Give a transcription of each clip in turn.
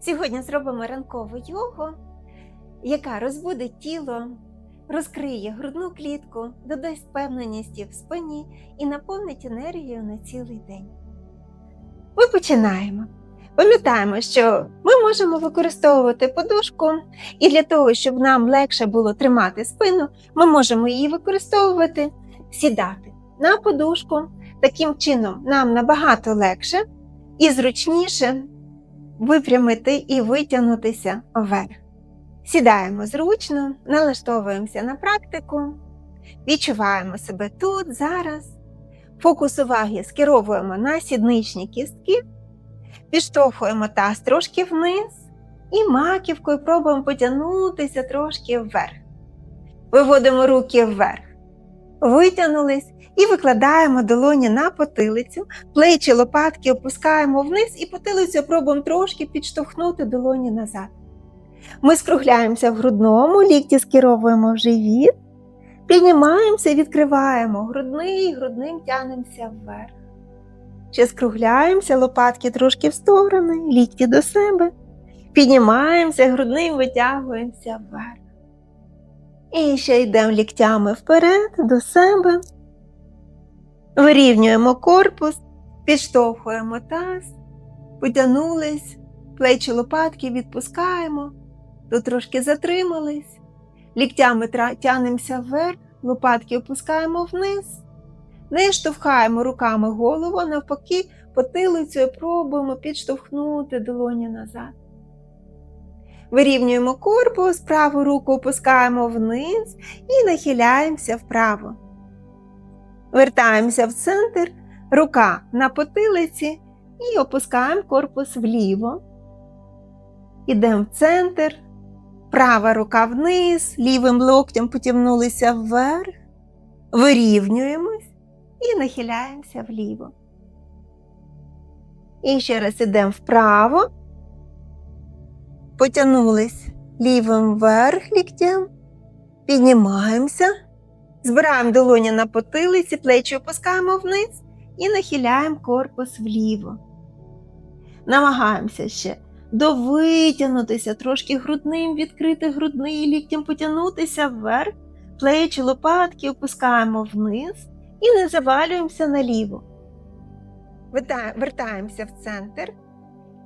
Сьогодні зробимо ранкову йогу, яка розбудить тіло, розкриє грудну клітку, додасть впевненості в спині і наповнить енергією на цілий день. Ми починаємо. Пам'ятаємо, що ми можемо використовувати подушку, і для того, щоб нам легше було тримати спину, ми можемо її використовувати, сідати на подушку. Таким чином, нам набагато легше і зручніше випрямити і витягнутися вверх. Сідаємо зручно, налаштовуємося на практику, відчуваємо себе тут, зараз. Фокус уваги скеровуємо на сідничні кістки, підштовхуємо таз трошки вниз і маківкою пробуємо потягнутися трошки вверх. Виводимо руки вверх, витягнулись і викладаємо долоні на потилицю, плечі лопатки опускаємо вниз і потилицю пробуємо трошки підштовхнути долоні назад. Ми скругляємося в грудному, лікті скеровуємо в живіт, піднімаємося і відкриваємо грудний, грудним тянемося вверх. Ще скругляємося, лопатки трошки в сторони, лікті до себе. Піднімаємося, грудним витягуємося вверх. І ще йдемо ліктями вперед до себе. Вирівнюємо корпус, підштовхуємо таз, потягнулись, плечі лопатки відпускаємо, тут трошки затримались, ліктями тянемося вверх, лопатки опускаємо вниз, не штовхаємо руками голову, навпаки, потилицею пробуємо підштовхнути долоні назад. Вирівнюємо корпус, праву руку опускаємо вниз і нахиляємося вправо. Вертаємося в центр, рука на потилиці і опускаємо корпус вліво. Ідемо в центр, права рука вниз, лівим локтем потягнулися вверх, вирівнюємось і нахиляємося вліво. І ще раз ідемо вправо, потягнулись лівим вверх ліктем, піднімаємося. Збираємо долоні на потилиці, плечі опускаємо вниз і нахиляємо корпус вліво. Намагаємося ще довитягнутися, трошки грудним, відкрити грудний ліктем потягнутися вверх, плечі, лопатки опускаємо вниз і не завалюємося наліво. Вертаємося в центр.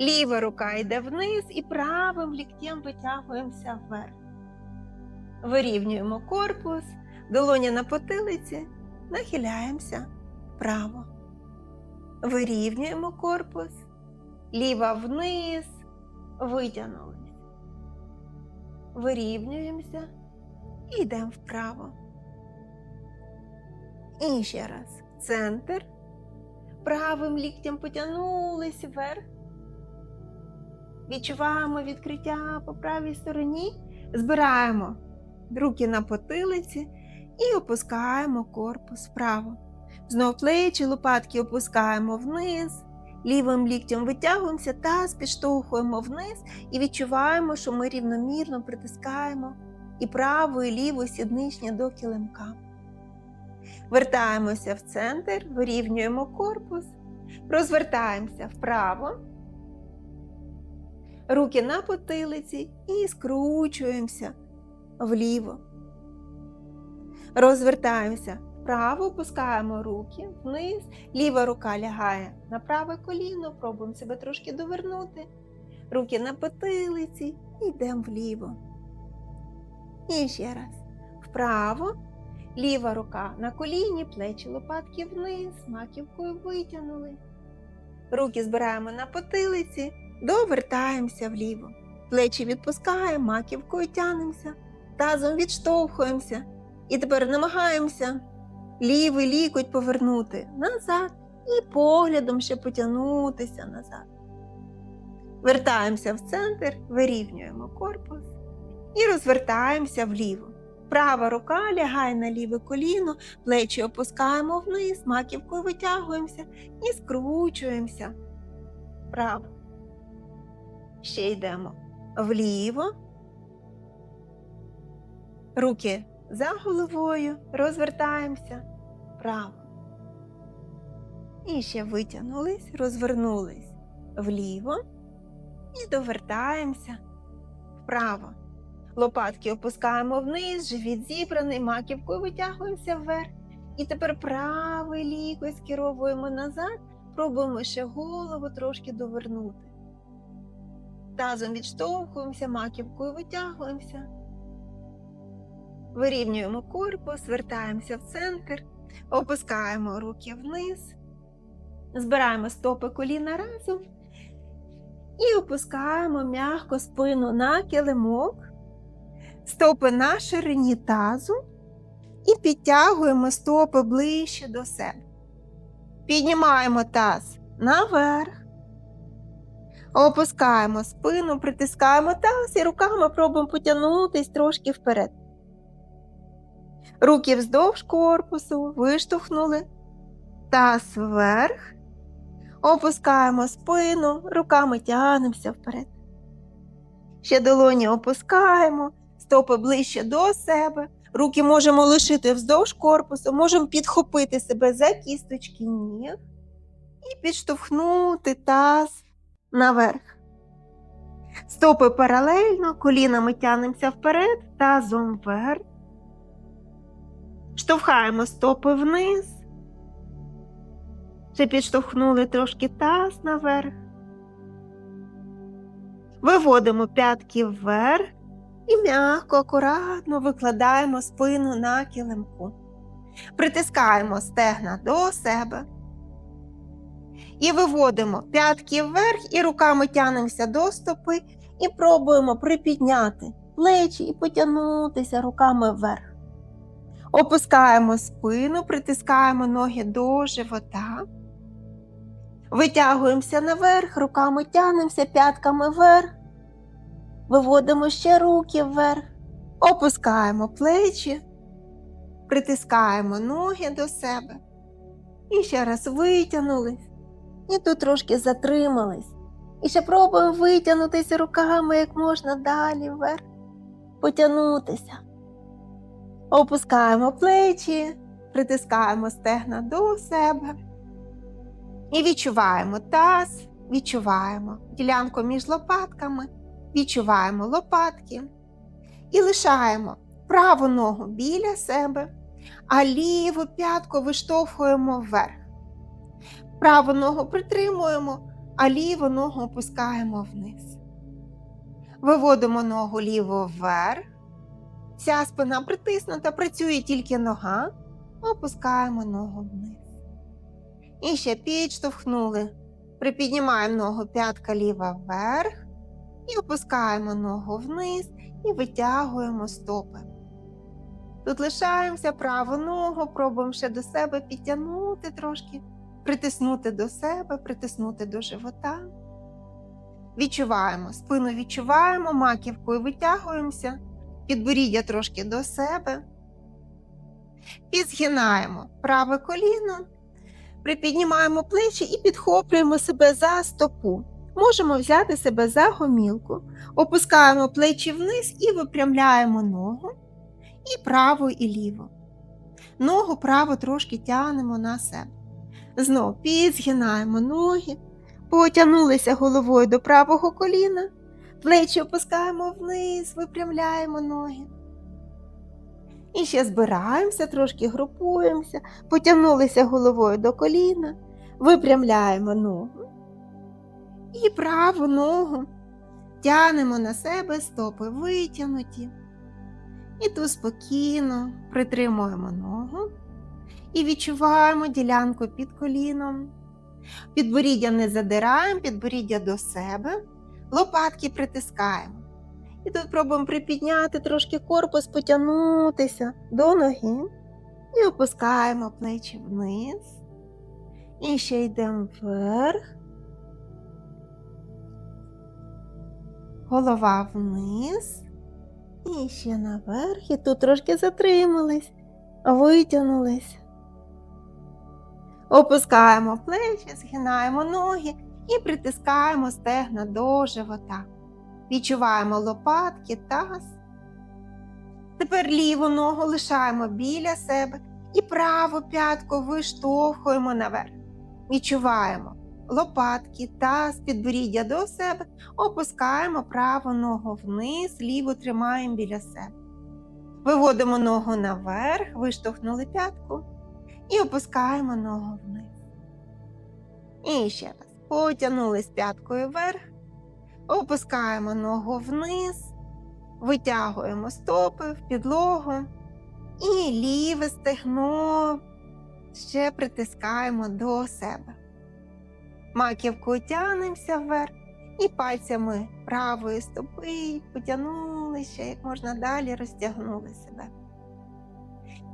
Ліва рука йде вниз і правим ліктем витягуємося вверх. Вирівнюємо корпус. Долоня на потилиці, нахиляємося вправо. Вирівнюємо корпус, ліва вниз, витягнулись. Вирівнюємося і йдемо вправо. І ще раз. Центр. Правим ліктем потягнулись вверх. Відчуваємо відкриття по правій стороні. Збираємо руки на потилиці і опускаємо корпус вправо. Знов плечі, лопатки опускаємо вниз, лівим ліктем витягуємося, таз підштовхуємо вниз і відчуваємо, що ми рівномірно притискаємо і праву, і ліву сідничня до килимка. Вертаємося в центр, вирівнюємо корпус, розвертаємося вправо, руки на потилиці і скручуємося вліво. Розвертаємося вправо, опускаємо руки вниз, ліва рука лягає на праве коліно, пробуємо себе трошки довернути. Руки на потилиці йдемо вліво. І ще раз. Вправо, ліва рука на коліні, плечі лопатки вниз, маківкою витягнули. Руки збираємо на потилиці, довертаємося вліво. Плечі відпускаємо, маківкою тянемося, тазом відштовхуємося. І тепер намагаємося лівий лікоть повернути назад і поглядом ще потягнутися назад. Вертаємося в центр, вирівнюємо корпус і розвертаємося вліво. Права рука лягає на ліве коліно, плечі опускаємо вниз, маківкою витягуємося і скручуємося вправо. Ще йдемо вліво. Руки за головою, розвертаємося вправо. І ще витягнулись, розвернулись вліво. І довертаємося вправо. Лопатки опускаємо вниз, живіт зібраний, маківкою витягуємося вверх. І тепер правий лікоть скеровуємо назад, пробуємо ще голову трошки довернути. Тазом відштовхуємося, маківкою витягуємося. Вирівнюємо корпус, вертаємося в центр, опускаємо руки вниз, збираємо стопи коліна разом і опускаємо м'яко спину на килимок, стопи на ширині тазу і підтягуємо стопи ближче до себе. Піднімаємо таз наверх, опускаємо спину, притискаємо таз і руками пробуємо потягнутись трошки вперед. Руки вздовж корпусу, виштовхнули, таз вверх, опускаємо спину, руками тягнемося вперед. Ще долоні опускаємо, стопи ближче до себе. Руки можемо лишити вздовж корпусу, можемо підхопити себе за кісточки ніг і підштовхнути таз наверх. Стопи паралельно, колінами тягнемося вперед, тазом вверх. Штовхаємо стопи вниз. Ще підштовхнули трошки таз наверх. Виводимо п'ятки вверх і м'яко, акуратно викладаємо спину на килимку. Притискаємо стегна до себе. І виводимо п'ятки вверх і руками тянемося до стопи і пробуємо припідняти плечі і потягнутися руками вверх. Опускаємо спину, притискаємо ноги до живота. Витягуємося наверх, руками тянемося, п'ятками вверх. Виводимо ще руки вверх, опускаємо плечі, притискаємо ноги до себе. І ще раз витягнулись. І тут трошки затримались. І ще пробуємо витягнутися руками як можна далі вверх, потягнутися. Опускаємо плечі, притискаємо стегна до себе. І відчуваємо таз, відчуваємо ділянку між лопатками, відчуваємо лопатки. І лишаємо праву ногу біля себе, а ліву п'ятку виштовхуємо вверх. Праву ногу притримуємо, а ліву ногу опускаємо вниз. Виводимо ногу ліву вверх. Вся спина притиснута, працює тільки нога, опускаємо ногу вниз. І ще підштовхнули. Припіднімаємо ногу п'ятка ліва вверх, і опускаємо ногу вниз і витягуємо стопи. Тут лишаємося праву ногу, пробуємо ще до себе підтягнути трошки, притиснути до себе, притиснути до живота. Відчуваємо, спину відчуваємо, маківкою витягуємося, підборіддя трошки до себе. Підзгинаємо праве коліно, припіднімаємо плечі і підхоплюємо себе за стопу. Можемо взяти себе за гомілку, опускаємо плечі вниз і випрямляємо ногу і праву, і ліву. Ногу праву трошки тягнемо на себе. Знову підзгинаємо ноги, потягнулися головою до правого коліна, плечі опускаємо вниз, випрямляємо ноги. І ще збираємося, трошки групуємося, потягнулися головою до коліна, випрямляємо ногу. І праву ногу тянемо на себе стопи витягнуті. І тут спокійно притримуємо ногу і відчуваємо ділянку під коліном. Підборіддя не задираємо, підборіддя до себе, лопатки притискаємо. І тут пробуємо припідняти трошки корпус, потягнутися до ноги і опускаємо плечі вниз. І ще йдемо вверх. Голова вниз. І ще наверх. І тут трошки затримались, витягнулись. Опускаємо плечі, згинаємо ноги і притискаємо стегна до живота. Відчуваємо лопатки, таз. Тепер ліву ногу лишаємо біля себе і праву п'ятку виштовхуємо наверх. Відчуваємо лопатки, таз, підборіддя до себе, опускаємо праву ногу вниз, ліву тримаємо біля себе. Виводимо ногу наверх, виштовхнули п'ятку і опускаємо ногу вниз. І ще раз. Потягнулись п'яткою вверх, опускаємо ногу вниз, витягуємо стопи в підлогу і ліве стегно ще притискаємо до себе. Маківкою тягнемося вверх і пальцями правої стопи потягнули ще як можна далі розтягнули себе.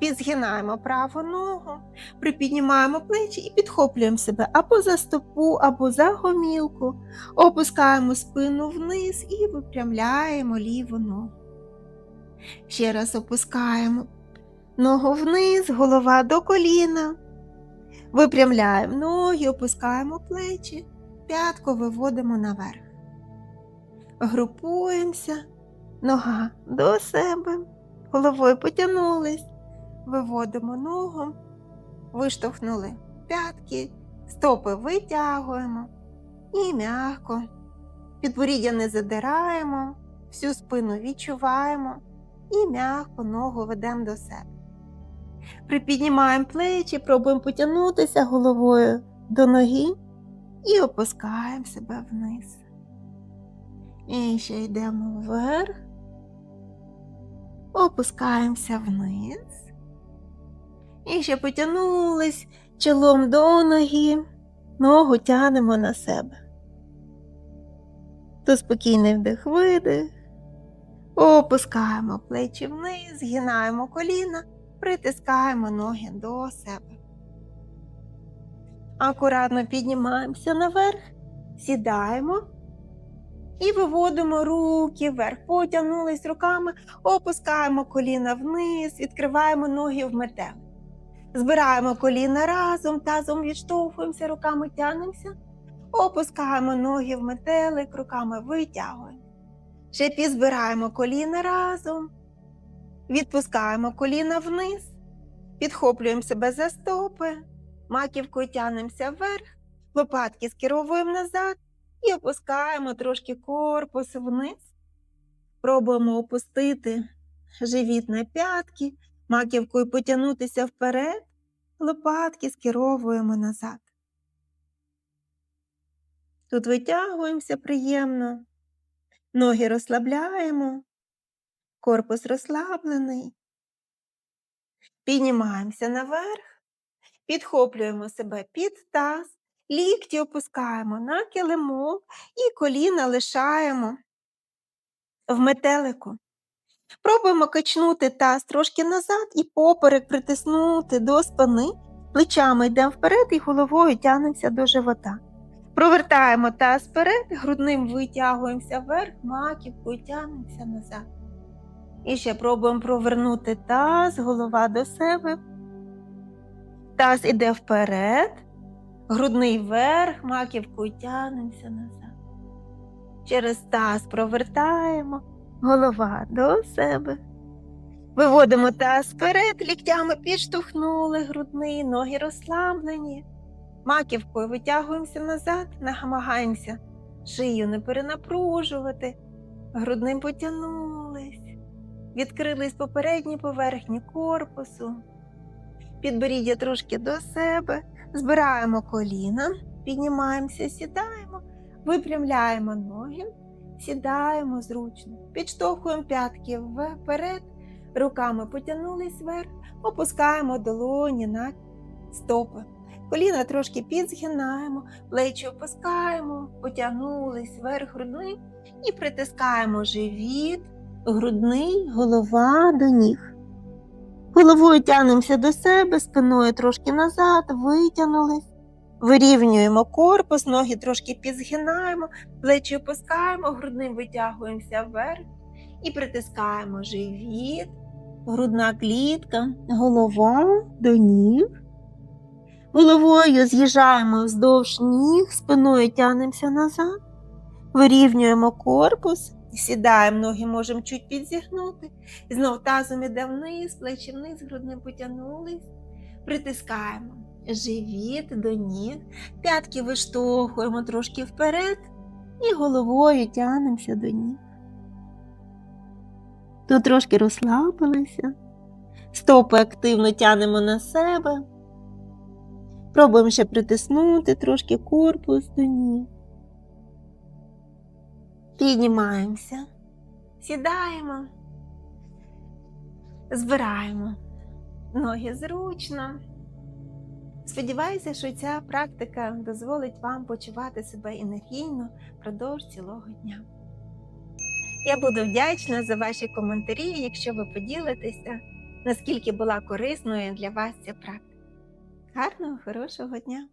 Підзгинаємо праву ногу, припіднімаємо плечі і підхоплюємо себе або за стопу, або за гомілку, опускаємо спину вниз і випрямляємо ліву ногу. Ще раз опускаємо ногу вниз, голова до коліна. Випрямляємо ноги, опускаємо плечі, п'ятку виводимо наверх. Групуємося, нога до себе, головою потягнулись, виводимо ногу, виштовхнули п'ятки, стопи витягуємо і м'яко. Підборіддя не задираємо, всю спину відчуваємо і м'яко ногу ведемо до себе. Припіднімаємо плечі, пробуємо потягнутися головою до ноги і опускаємо себе вниз. І ще йдемо вверх, опускаємося вниз. І ще потягнулись чолом до ноги, ногу тянемо на себе. То спокійний вдих видих. Опускаємо плечі вниз, згинаємо коліна, притискаємо ноги до себе. Акуратно піднімаємося наверх, сідаємо і виводимо руки вверх. Потягнулись руками, опускаємо коліна вниз, відкриваємо ноги в метелик. Збираємо коліна разом, тазом відштовхуємося, руками тягнемося, опускаємо ноги в метелик, руками витягуємо. Ще підзбираємо коліна разом, відпускаємо коліна вниз, підхоплюємо себе за стопи, маківкою тягнемося вверх, лопатки скеровуємо назад і опускаємо трошки корпус вниз. Пробуємо опустити живіт на п'ятки, маківкою потягнутися вперед, лопатки скеровуємо назад. Тут витягуємося приємно. Ноги розслабляємо, корпус розслаблений. Піднімаємося наверх, підхоплюємо себе під таз, лікті опускаємо на килимок і коліна лишаємо в метелику. Пробуємо качнути таз трошки назад і поперек притиснути до спини, плечами йдемо вперед і головою тягнемося до живота. Провертаємо таз вперед, грудним витягуємося вверх, маківкою тягнемося назад. І ще пробуємо провернути таз, голова до себе. Таз іде вперед, грудний вверх, маківкою тягнемося назад. Через таз провертаємо, голова до себе. Виводимо таз вперед, ліктями підштовхнули грудний, ноги розслаблені. Маківкою витягуємося назад, намагаємося шию не перенапружувати, грудним потягнулись, відкрились попередні поверхні корпусу, підборіддя трошки до себе, збираємо коліна, піднімаємося, сідаємо, випрямляємо ноги, сідаємо зручно, підштовхуємо п'ятки вперед, руками потягнулись вверх, опускаємо долоні на стопи. Коліна трошки підзгинаємо, плечі опускаємо, потягнулись вверх грудний і притискаємо живіт, грудний, голова до ніг. Головою тягнемося до себе, спиною трошки назад, витягнулись, вирівнюємо корпус, ноги трошки підзгинаємо, плечі опускаємо, грудним витягуємося вверх і притискаємо живіт, грудна клітка, голова до ніг. Головою з'їжджаємо вздовж ніг, спиною тягнемося назад, вирівнюємо корпус, сідаємо, ноги можемо чуть підзігнути. Знов тазом іде вниз, плечі вниз, грудним потягнулись, притискаємо живіт до ніг, п'ятки виштовхуємо трошки вперед і головою тягнемося до ніг. Тут трошки розслабилися, стопи активно тягнемо на себе. Пробуємо ще притиснути трошки корпус до ніг. Піднімаємося, сідаємо, збираємо ноги зручно. Сподіваюся, що ця практика дозволить вам почувати себе енергійно впродовж цілого дня. Я буду вдячна за ваші коментарі, якщо ви поділитеся, наскільки була корисною для вас ця практика. Гарного, хорошого дня!